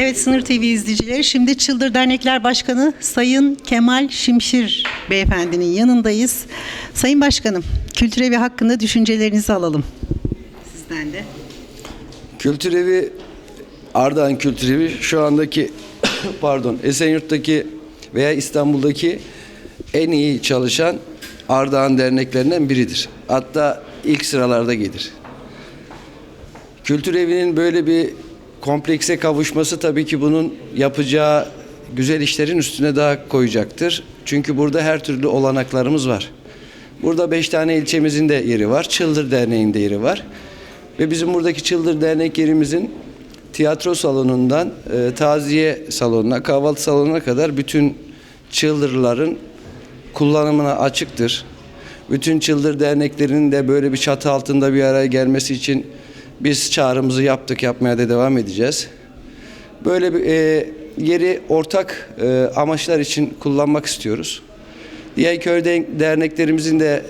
Evet Sınır TV izleyicileri şimdi Çıldır Dernekler Başkanı Sayın Kemal Şimşir beyefendinin yanındayız. Sayın Başkanım kültür evi hakkında düşüncelerinizi alalım. Sizden de. Kültür evi Ardahan Kültür Evi şu andaki pardon Esenyurt'taki veya İstanbul'daki en iyi çalışan Ardahan derneklerinden biridir. Hatta ilk sıralarda gelir. Kültür evinin böyle bir komplekse kavuşması tabii ki bunun yapacağı güzel işlerin üstüne daha koyacaktır. Çünkü burada her türlü olanaklarımız var. Burada beş tane ilçemizin de yeri var. Çıldır Derneği'nin de yeri var. Ve bizim buradaki Çıldır Dernek yerimizin tiyatro salonundan e, taziye salonuna, kahvaltı salonuna kadar bütün çıldırların kullanımına açıktır. Bütün çıldır derneklerinin de böyle bir çatı altında bir araya gelmesi için biz çağrımızı yaptık, yapmaya da devam edeceğiz. Böyle bir e, yeri ortak e, amaçlar için kullanmak istiyoruz. Diğer köy de- derneklerimizin de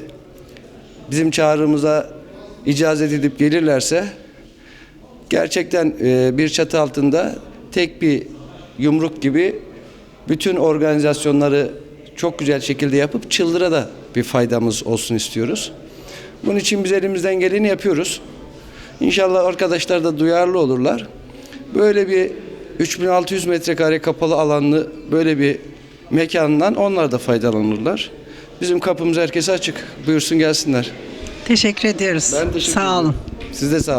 bizim çağrımıza icazet edip gelirlerse gerçekten e, bir çatı altında tek bir yumruk gibi bütün organizasyonları çok güzel şekilde yapıp çıldıra da bir faydamız olsun istiyoruz. Bunun için biz elimizden geleni yapıyoruz. İnşallah arkadaşlar da duyarlı olurlar. Böyle bir 3600 metrekare kapalı alanlı böyle bir mekandan onlar da faydalanırlar. Bizim kapımız herkese açık. Buyursun gelsinler. Teşekkür ediyoruz. Ben teşekkür Sağ olun. Siz de sağ olun.